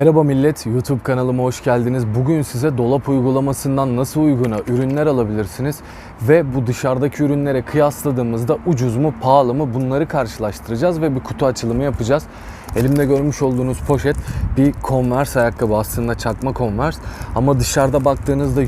Merhaba millet, YouTube kanalıma hoş geldiniz. Bugün size dolap uygulamasından nasıl uyguna ürünler alabilirsiniz ve bu dışarıdaki ürünlere kıyasladığımızda ucuz mu, pahalı mı bunları karşılaştıracağız ve bir kutu açılımı yapacağız. Elimde görmüş olduğunuz poşet bir Converse ayakkabı aslında çakma Converse ama dışarıda baktığınızda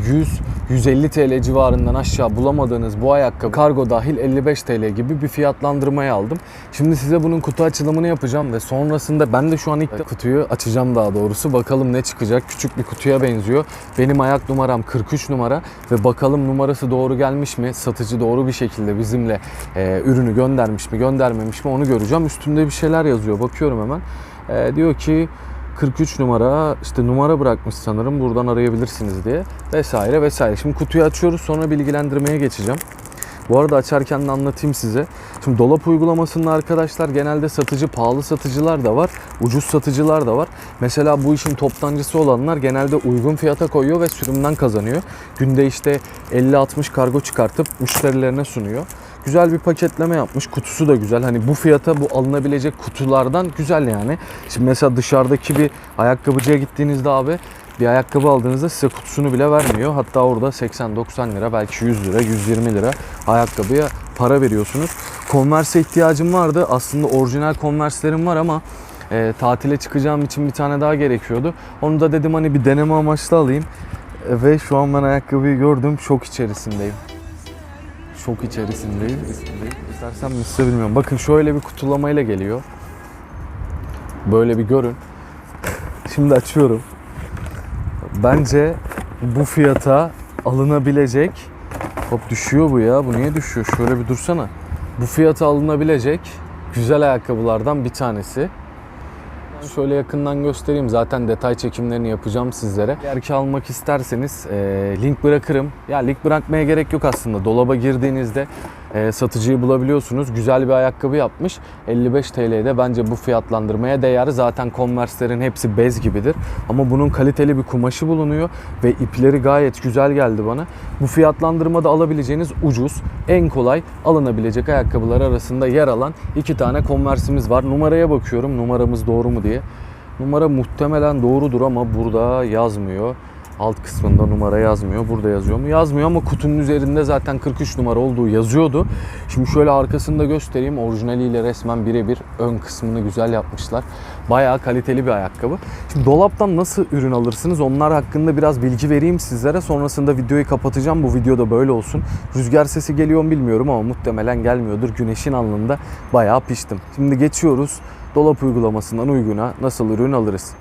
100-150 TL civarından aşağı bulamadığınız bu ayakkabı kargo dahil 55 TL gibi bir fiyatlandırmaya aldım. Şimdi size bunun kutu açılımını yapacağım ve sonrasında ben de şu an ilk kutuyu açacağım daha doğrusu. Bakalım ne çıkacak. Küçük bir kutuya benziyor. Benim ayak numaram 43 numara ve bakalım numarası doğru gelmiş mi? Satıcı doğru bir şekilde bizimle e, ürünü göndermiş mi, göndermemiş mi onu göreceğim. Üstünde bir şeyler yazıyor. Bakıyorum hemen. E, diyor ki 43 numara işte numara bırakmış sanırım buradan arayabilirsiniz diye vesaire vesaire. Şimdi kutuyu açıyoruz sonra bilgilendirmeye geçeceğim. Bu arada açarken de anlatayım size. Şimdi dolap uygulamasında arkadaşlar genelde satıcı pahalı satıcılar da var, ucuz satıcılar da var. Mesela bu işin toptancısı olanlar genelde uygun fiyata koyuyor ve sürümden kazanıyor. Günde işte 50-60 kargo çıkartıp müşterilerine sunuyor. Güzel bir paketleme yapmış. Kutusu da güzel. Hani bu fiyata bu alınabilecek kutulardan güzel yani. Şimdi mesela dışarıdaki bir ayakkabıcıya gittiğinizde abi bir ayakkabı aldığınızda size kutusunu bile vermiyor. Hatta orada 80-90 lira belki 100 lira 120 lira ayakkabıya para veriyorsunuz. Converse ihtiyacım vardı. Aslında orijinal Converse'lerim var ama e, tatile çıkacağım için bir tane daha gerekiyordu. Onu da dedim hani bir deneme amaçlı alayım. E, ve şu an ben ayakkabıyı gördüm. Şok içerisindeyim. Şok içerisindeyim. İstersen mi size bilmiyorum. Bakın şöyle bir kutulamayla geliyor. Böyle bir görün. Şimdi açıyorum. Bence bu fiyata alınabilecek Hop düşüyor bu ya. Bu niye düşüyor? Şöyle bir dursana. Bu fiyata alınabilecek güzel ayakkabılardan bir tanesi. Şöyle yakından göstereyim. Zaten detay çekimlerini yapacağım sizlere. Eğer ki almak isterseniz e, link bırakırım. Ya link bırakmaya gerek yok aslında. Dolaba girdiğinizde e, satıcıyı bulabiliyorsunuz. Güzel bir ayakkabı yapmış. 55 TL'de bence bu fiyatlandırmaya değer. Zaten Converse'lerin hepsi bez gibidir. Ama bunun kaliteli bir kumaşı bulunuyor ve ipleri gayet güzel geldi bana. Bu fiyatlandırmada alabileceğiniz ucuz, en kolay alınabilecek ayakkabılar arasında yer alan iki tane Converse'imiz var. Numaraya bakıyorum. Numaramız doğru mu diye. Numara muhtemelen doğrudur ama burada yazmıyor. Alt kısmında numara yazmıyor. Burada yazıyor mu? Yazmıyor ama kutunun üzerinde zaten 43 numara olduğu yazıyordu. Şimdi şöyle arkasını da göstereyim. Orijinaliyle resmen birebir ön kısmını güzel yapmışlar. Bayağı kaliteli bir ayakkabı. Şimdi dolaptan nasıl ürün alırsınız? Onlar hakkında biraz bilgi vereyim sizlere. Sonrasında videoyu kapatacağım. Bu videoda böyle olsun. Rüzgar sesi geliyor mu bilmiyorum ama muhtemelen gelmiyordur. Güneşin alnında bayağı piştim. Şimdi geçiyoruz. Dolap uygulamasından uyguna nasıl ürün alırız?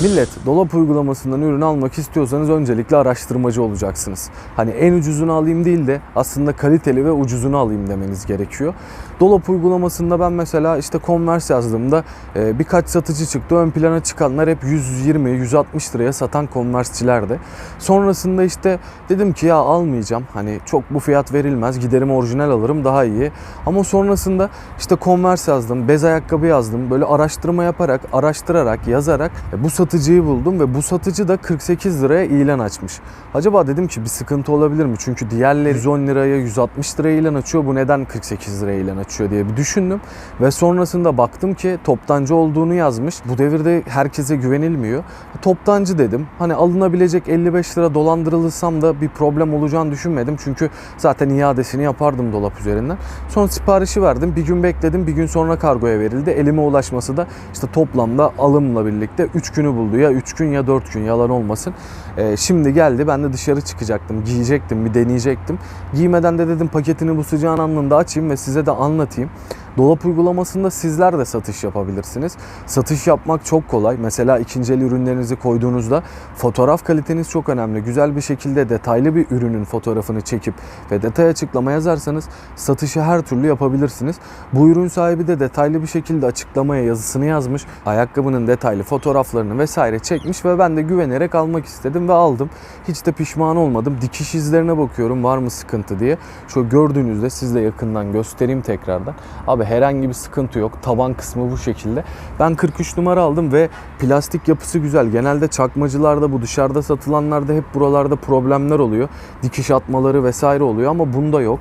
Millet dolap uygulamasından ürün almak istiyorsanız öncelikle araştırmacı olacaksınız. Hani en ucuzunu alayım değil de aslında kaliteli ve ucuzunu alayım demeniz gerekiyor. Dolap uygulamasında ben mesela işte Converse yazdığımda e, birkaç satıcı çıktı. Ön plana çıkanlar hep 120-160 liraya satan Converse'çilerdi. Sonrasında işte dedim ki ya almayacağım. Hani çok bu fiyat verilmez. Giderim orijinal alırım daha iyi. Ama sonrasında işte Converse yazdım, bez ayakkabı yazdım. Böyle araştırma yaparak, araştırarak, yazarak e, bu satıcıyı buldum ve bu satıcı da 48 liraya ilan açmış. Acaba dedim ki bir sıkıntı olabilir mi? Çünkü diğerleri 110 liraya, 160 liraya ilan açıyor. Bu neden 48 liraya ilan açıyor diye bir düşündüm. Ve sonrasında baktım ki toptancı olduğunu yazmış. Bu devirde herkese güvenilmiyor. Toptancı dedim. Hani alınabilecek 55 lira dolandırılırsam da bir problem olacağını düşünmedim. Çünkü zaten iadesini yapardım dolap üzerinden. Sonra siparişi verdim. Bir gün bekledim. Bir gün sonra kargoya verildi. Elime ulaşması da işte toplamda alımla birlikte 3 günü buldu. Ya 3 gün ya 4 gün yalan olmasın. Ee, şimdi geldi. Ben de dışarı çıkacaktım. Giyecektim. Bir deneyecektim. Giymeden de dedim paketini bu sıcağın anında açayım ve size de anlatayım. Dolap uygulamasında sizler de satış yapabilirsiniz. Satış yapmak çok kolay. Mesela ikinci el ürünlerinizi koyduğunuzda fotoğraf kaliteniz çok önemli. Güzel bir şekilde detaylı bir ürünün fotoğrafını çekip ve detay açıklama yazarsanız satışı her türlü yapabilirsiniz. Bu ürün sahibi de detaylı bir şekilde açıklamaya yazısını yazmış. Ayakkabının detaylı fotoğraflarını vesaire çekmiş ve ben de güvenerek almak istedim ve aldım. Hiç de pişman olmadım. Dikiş izlerine bakıyorum var mı sıkıntı diye. Şu gördüğünüzde siz de yakından göstereyim tekrardan. Abi herhangi bir sıkıntı yok. Taban kısmı bu şekilde. Ben 43 numara aldım ve plastik yapısı güzel. Genelde çakmacılarda bu dışarıda satılanlarda hep buralarda problemler oluyor. Dikiş atmaları vesaire oluyor ama bunda yok.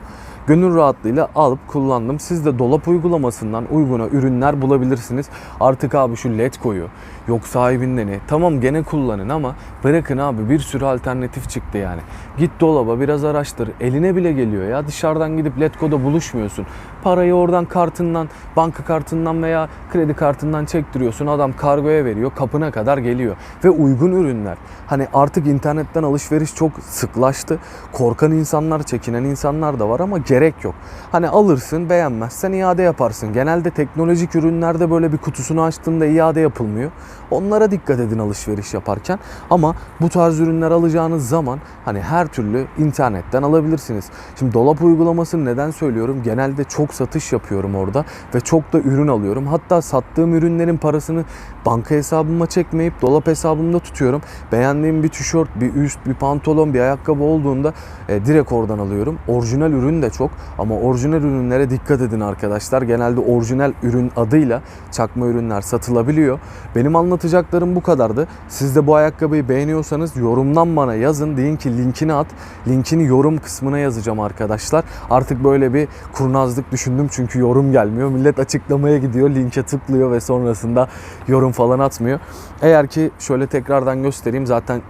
gönül rahatlığıyla alıp kullandım. Siz de dolap uygulamasından uyguna ürünler bulabilirsiniz. Artık abi şu Letgo'yu yok sahibinden ne? Tamam gene kullanın ama bırakın abi bir sürü alternatif çıktı yani. Git dolaba biraz araştır. Eline bile geliyor ya. Dışarıdan gidip Letgo'da buluşmuyorsun. Parayı oradan kartından, banka kartından veya kredi kartından çektiriyorsun. Adam kargoya veriyor. Kapına kadar geliyor. Ve uygun ürünler. Hani artık internetten alışveriş çok sıklaştı. Korkan insanlar, çekinen insanlar da var ama gerek yok. Hani alırsın, beğenmezsen iade yaparsın. Genelde teknolojik ürünlerde böyle bir kutusunu açtığında iade yapılmıyor. Onlara dikkat edin alışveriş yaparken. Ama bu tarz ürünler alacağınız zaman hani her türlü internetten alabilirsiniz. Şimdi dolap uygulamasını neden söylüyorum? Genelde çok satış yapıyorum orada ve çok da ürün alıyorum. Hatta sattığım ürünlerin parasını banka hesabıma çekmeyip dolap hesabımda tutuyorum. Beğendiğim bir tişört, bir üst, bir pantolon, bir ayakkabı olduğunda e, direkt oradan alıyorum. Orijinal ürün de çok ama orijinal ürünlere dikkat edin arkadaşlar. Genelde orijinal ürün adıyla çakma ürünler satılabiliyor. Benim anlatacaklarım bu kadardı. Siz de bu ayakkabıyı beğeniyorsanız yorumdan bana yazın. Deyin ki linkini at. Linkini yorum kısmına yazacağım arkadaşlar. Artık böyle bir kurnazlık düşündüm çünkü yorum gelmiyor. Millet açıklamaya gidiyor, linke tıklıyor ve sonrasında yorum falan atmıyor. Eğer ki şöyle tekrardan göstereyim zaten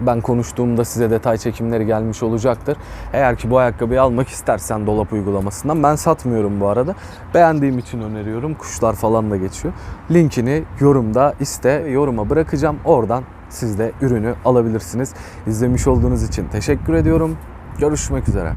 ben konuştuğumda size detay çekimleri gelmiş olacaktır. Eğer ki bu ayakkabıyı almak istersen dolap uygulamasından ben satmıyorum bu arada. Beğendiğim için öneriyorum. Kuşlar falan da geçiyor. Linkini yorumda iste yoruma bırakacağım. Oradan siz de ürünü alabilirsiniz. İzlemiş olduğunuz için teşekkür ediyorum. Görüşmek üzere.